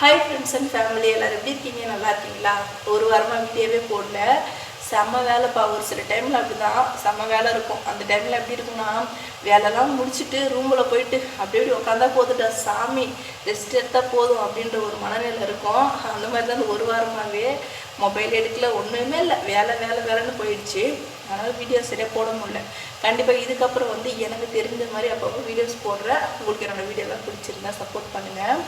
Hi friends and family எல்லோரும் எப்படி இருக்கீங்க? நல்லா இருக்கீங்களா? ஒரு வாரமாக வீடியோவே போடல. செம்ம வேலைப்பா ஒரு சில டைமில் அப்படி தான் செம்ம வேலை இருக்கும். அந்த டைமில் எப்படி இருக்கும்னா வேலைலாம் முடிச்சுட்டு ரூமில் போயிட்டு அப்படி இப்படி உட்காந்தா போதுட்டா சாமி ரெஸ்ட் எடுத்தால் போதும் அப்படின்ற ஒரு மனநிலை இருக்கும். அந்த மாதிரி தான் அந்த ஒரு வாரமாகவே மொபைல் எடுக்கல. ஒன்றுமே இல்லை. வேலை வேலை வேலைன்னு போயிடுச்சு. அதனால் வீடியோ சரியாக போட முடியல. கண்டிப்பாக இதுக்கப்புறம் வந்து எனக்கு தெரிஞ்ச மாதிரி அப்பப்போ வீடியோஸ் போடுறேன். உங்களுக்கு என்னோடய வீடியோலாம் பிடிச்சிருந்தா சப்போர்ட் பண்ணுங்கள்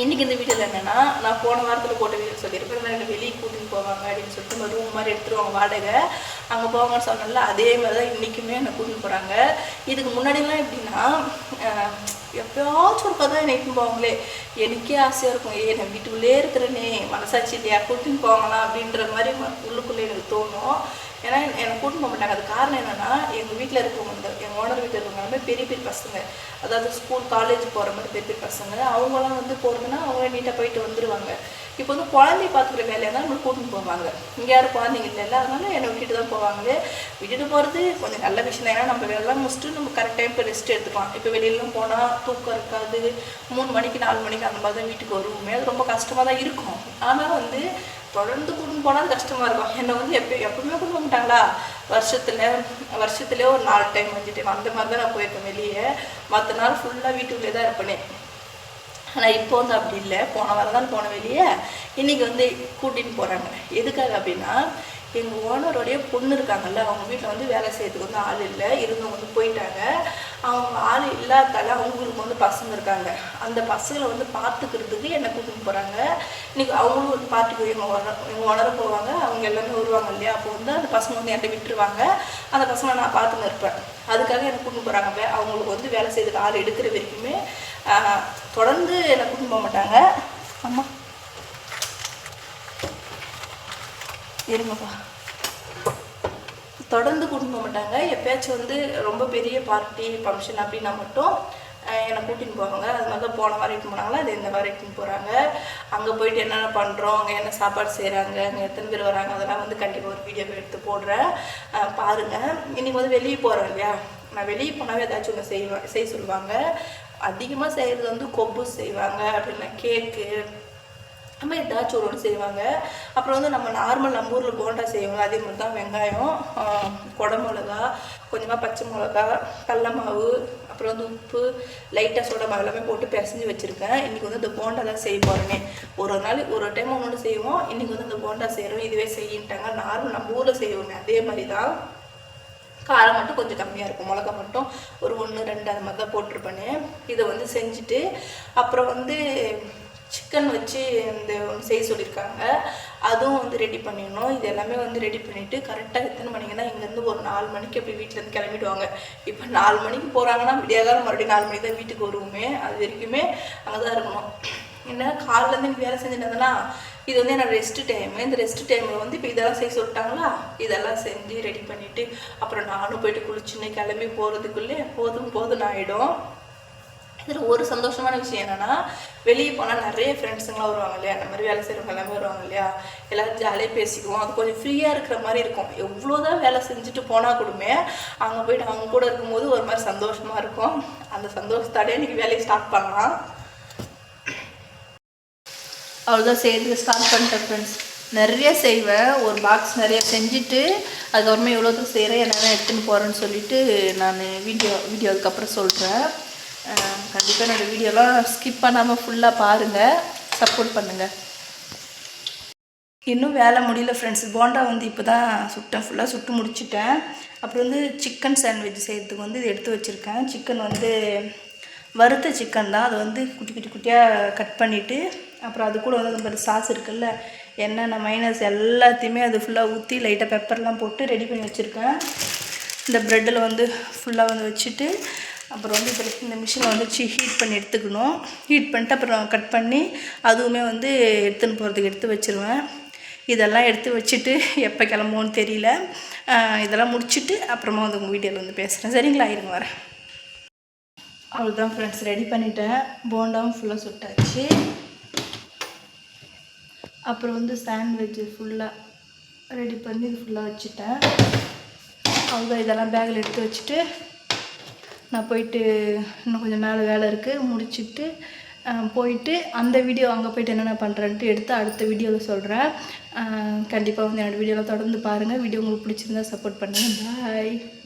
இன்றைக்கி இந்த வீடியோவில் என்னென்னா நான் போன வாரத்தில் போட்ட வீடியோ சொல்லியிருப்பேன். நான் வெளியே கூட்டின்னு போவாங்க அப்படின்னு சொல்லிட்டு நம்ம ரூம் மாதிரி எடுத்துருவாங்க வாடகை. அங்கே போவாங்கன்னு சொன்னால அதே மாதிரி தான் இன்றைக்குமே என்னை கூட்டின்னு போகிறாங்க இதுக்கு முன்னாடிலாம் எப்படின்னா எப்பயாச்சும் ஒரு தான் என்னை போவாங்களே. எனக்கே ஆசையாக இருக்கும் ஏ நான் வீட்டுக்குள்ளே இருக்கிறேனே மனசாட்சி இல்லையா? கூட்டின்னு போவாங்களா? அப்படின்ற மாதிரி உள்ளுக்குள்ளே எனக்கு தோணும். ஏன்னா என்னை கூட்டின்னு போக மாட்டாங்க. அது காரணம் என்னென்னா எங்கள் வீட்டில் இருக்கவங்க ஓனர் வீட்டில் பெரிய பெரிய பசங்க. அதாவது ஸ்கூல் காலேஜ் போகிற மாதிரி பெரிய பெரிய பசங்க. அவங்களாம் வந்து போகிறதுன்னா அவங்க நீட்டாக போயிட்டு வந்துடுவாங்க இப்போ வந்து குழந்தைய பார்த்துக்கிற வேலையாக தான் நம்மளுக்கு கூட்டின்னு போவாங்க. இங்கே யாரும் குழந்தைங்க இல்லை. அதனால என்னை விட்டுட்டு தான் போவாங்க. விட்டுட்டு போகிறது கொஞ்சம் நல்ல விஷயம் தான். ஏன்னா நம்ம வெளில முடிச்சுட்டு நம்ம கரெக்ட் டைமுக்கு ரெஸ்ட் எடுத்துக்கலாம். இப்போ வெளியிலாம் போனால் தூக்கம் இருக்காது. மூணு மணிக்கு நாலு மணிக்கு அந்த மாதிரி தான் வீட்டுக்கு வருவோமே. அது ரொம்ப கஷ்டமாக தான் இருக்கும். ஆனால் வந்து தொடர்ந்து கூட்டு போனால் கஷ்டமாக இருக்கும். என்னை வந்து எப்போ எப்பவுமே கொண்டு போக மாட்டாங்களா? வருஷத்தில் வருஷத்துலேயே ஒரு நாலு டைம் அஞ்சு டைம் அந்த மாதிரி தான் நான் போயிருக்கேன் வெளியே. மற்ற நாள் ஃபுல்லாக வீட்டுக்குள்ளே தான் இருப்பேனே. ஆனால் இப்போ வந்து அப்படி இல்லை. போன வாரம் தான் போன வெளியே. இன்றைக்கி வந்து கூட்டின்னு போகிறாங்க எதுக்காக அப்படின்னா எங்கள் ஓனரோடைய பொண்ணு இருக்காங்கல்ல அவங்க வீட்டில் வந்து வேலை செய்யறதுக்கு வந்து ஆள் இல்லை. இருந்தவங்க வந்து போயிட்டாங்க. அவங்க ஆள் இல்லாதால அவங்களுக்கு வந்து பசங்க இருக்காங்க. அந்த பசங்களை வந்து பார்த்துக்கிறதுக்கு என்னை கூட்டின்னு போகிறாங்க இன்னைக்கு அவங்களும் வந்து பார்த்துக்கு எங்கள் ஓனர் எங்கள் ஓனரை போவாங்க. அவங்க எல்லாமே வருவாங்க இல்லையா? அப்போ வந்து அந்த பசங்க வந்து என்கிட்ட விட்டுருவாங்க. அந்த பசங்களை நான் பார்த்துன்னு இருப்பேன். அதுக்காக என்னை கூட்டின்னு போகிறாங்க அவங்களுக்கு வந்து வேலை செய்யறதுக்கு ஆள் எடுக்கிற வரைக்குமே தொடர்ந்து என்னை கூட்டின்னு போக மாட்டாங்க. அம்மா. இருங்கப்பா. தொடர்ந்து கூட்டின்னு போக மாட்டாங்க. எப்பயாச்சும் வந்து ரொம்ப பெரிய பார்ட்டி ஃபங்க்ஷன் அப்படின்னா மட்டும் என்னை கூட்டின்னு போவாங்க. அது மாதிரி தான் போன வாரம் இட்டுன்னு போனாங்களா? அது இந்த வாரம் இட்டுன்னு போகிறாங்க அங்கே போயிட்டு என்னென்ன பண்ணுறோம் அங்கே என்ன சாப்பாடு செய்கிறாங்க அங்கே எத்தனை பேர் வராங்க அதெல்லாம் வந்து கண்டிப்பாக ஒரு வீடியோ எடுத்து போடுறேன். பாருங்கள் இன்றைக்கி வந்து வெளியே போகிறோம் இல்லையா? நான் வெளியே போனாவே ஏதாச்சும் ஒன்று செய்வேன் செய்ய சொல்லுவாங்க. அதிகமாக செய்கிறது வந்து கொப்பு செய்வாங்க அப்படின்னா கேக்கு நம்ம ஏதாச்சும் ஒரு ஒன்று செய்வாங்க. அப்புறம் வந்து நம்ம நார்மல் நம்ம ஊரில் போண்டா செய்வாங்க அதே மாதிரி தான் வெங்காயம் கொடை மிளகா கொஞ்சமாக பச்சை மிளகா கடல மாவு அப்புறம் வந்து உப்பு லைட்டாக சோடா மாவு எல்லாமே போட்டு பிசைஞ்சு வச்சுருக்கேன். இன்றைக்கி வந்து இந்த போண்டா தான் செய்ய போகிறேனே ஒரு ஒரு நாள் ஒரு ஒரு டைம் ஒன்று செய்வோம். இன்றைக்கி வந்து இந்த போண்டா செய்கிறோம் இதுவே செய்யிட்டாங்க. நார்மல் நம்ம ஊரில் செய்வோமே அதே மாதிரி தான். காரம் மட்டும் கொஞ்சம் கம்மியாக இருக்கும். மிளகா மட்டும் ஒரு ஒன்று ரெண்டு அந்த மாதிரி தான் போட்டிருப்பேனே. இதை வந்து செஞ்சுட்டு அப்புறம் வந்து சிக்கன் வச்சு இந்த செய்ய சொல்லியிருக்காங்க. அதுவும் வந்து ரெடி பண்ணிடணும். இது எல்லாமே வந்து ரெடி பண்ணிவிட்டு கரெக்டாக எத்தனை மணிக்குன்னா இங்கேருந்து ஒரு நாலு மணிக்கு அப்படி வீட்டிலேருந்து கிளம்பிடுவாங்க. இப்போ நாலு மணிக்கு போகிறாங்கன்னா விடியாகாலம் மறுபடியும் நாலு மணிக்கு தான் வீட்டுக்கு வருவோமே. அது வரைக்குமே அங்கே தான் இருக்கணும். என்ன காலிலேருந்து எனக்கு வேலை செஞ்சுட்டதுனா இது வந்து என்னோட ரெஸ்ட் டைம் இந்த ரெஸ்ட் டைமில் வந்து இப்போ இதெல்லாம் செய்ய சொல்லிட்டாங்களா? இதெல்லாம் செஞ்சு ரெடி பண்ணிவிட்டு அப்புறம் நானும் போயிட்டு குளிச்சுன்னு கிளம்பி போகிறதுக்குள்ளே போதும் போதும் ஆகிடும் இதில் ஒரு சந்தோஷமான விஷயம் என்னென்னா வெளியே போனால் நிறைய ஃப்ரெண்ட்ஸுங்களாம் வருவாங்க இல்லையா? அந்த மாதிரி வேலை செய்கிறவங்க எல்லாமே வருவாங்க இல்லையா? எல்லோரும் ஜாலியாக பேசிக்குவோம். அது கொஞ்சம் ஃப்ரீயாக இருக்கிற மாதிரி இருக்கும். எவ்வளோதான் வேலை செஞ்சுட்டு போனால் கூடமே அங்கே போயிட்டு அவங்க கூட இருக்கும்போது ஒரு மாதிரி சந்தோஷமாக இருக்கும். அந்த சந்தோஷத்தோடய இன்றைக்கி வேலையை ஸ்டார்ட் பண்ணலாம். அவ்வளோதான் செய்யறதுக்கு ஸ்டார்ட் பண்ணிட்டேன் ஃப்ரெண்ட்ஸ் நிறைய செய்வேன். ஒரு பாக்ஸ் நிறைய செஞ்சுட்டு அதுக்கப்புறமா எவ்வளோத்துக்கு செய்கிறேன் என்னென்ன எடுத்துன்னு போகிறேன்னு சொல்லிட்டு நான் வீடியோ வீடியோ அதுக்கப்புறம் சொல்கிறேன் கண்டிப்பாக என்னோடய வீடியோலாம் ஸ்கிப் பண்ணாமல் ஃபுல்லாக பாருங்கள் சப்போர்ட் பண்ணுங்கள் இன்னும் வேலை முடியல ஃப்ரெண்ட்ஸ் போண்டா வந்து இப்போ தான் சுட்டேன். ஃபுல்லாக சுட்டு முடிச்சிட்டேன். அப்புறம் வந்து சிக்கன் சாண்ட்விச் செய்கிறதுக்கு வந்து இது எடுத்து வச்சுருக்கேன். சிக்கன் வந்து வறுத்த சிக்கன் தான். அதை வந்து குட்டி குட்டி குட்டியாக கட் பண்ணிவிட்டு அப்புறம் அது கூட வந்து அந்த சாஸ் இருக்குல்ல என்னென்ன மைனஸ் எல்லாத்தையுமே அது ஃபுல்லாக ஊற்றி லைட்டாக பெப்பர்லாம் போட்டு ரெடி பண்ணி வச்சுருக்கேன். இந்த ப்ரெட்டில் வந்து ஃபுல்லாக வந்து வச்சுட்டு அப்புறம் வந்து இதில் இந்த மிஷினை வந்து வச்சு ஹீட் பண்ணி எடுத்துக்கணும். ஹீட் பண்ணிட்டு அப்புறம் கட் பண்ணி அதுவுமே வந்து எடுத்துன்னு போகிறதுக்கு எடுத்து வச்சுருவேன். இதெல்லாம் எடுத்து வச்சுட்டு எப்போ கிளம்புவோன்னு தெரியல. இதெல்லாம் முடிச்சுட்டு அப்புறமா வந்து உங்கள் வீடியோவில் வந்து பேசுகிறேன் சரிங்களா? இருங்க வரேன். அவ்வளோதான் ஃப்ரெண்ட்ஸ் ரெடி பண்ணிட்டேன். போண்டாவும் ஃபுல்லாக சுட்டாச்சு. அப்புறம் வந்து சாண்ட்விச் ஃபுல்லாக ரெடி பண்ணி இது ஃபுல்லாக வச்சுட்டேன். அவ்வளோதான் இதெல்லாம் பேக்கில் எடுத்து வச்சுட்டு நான் போயிட்டு இன்னும் கொஞ்சம் மேலே வேலை இருக்குது முடிச்சுட்டு போயிட்டு அந்த வீடியோ அங்கே போயிட்டு என்னென்ன பண்ணுறேன்ட்டு எடுத்து அடுத்த வீடியோவில் சொல்கிறேன் கண்டிப்பாக வந்து என்னோடய வீடியோவில் தொடர்ந்து பாருங்கள் வீடியோ உங்களுக்கு பிடிச்சிருந்தா சப்போர்ட் பண்ணுங்கள் பாய்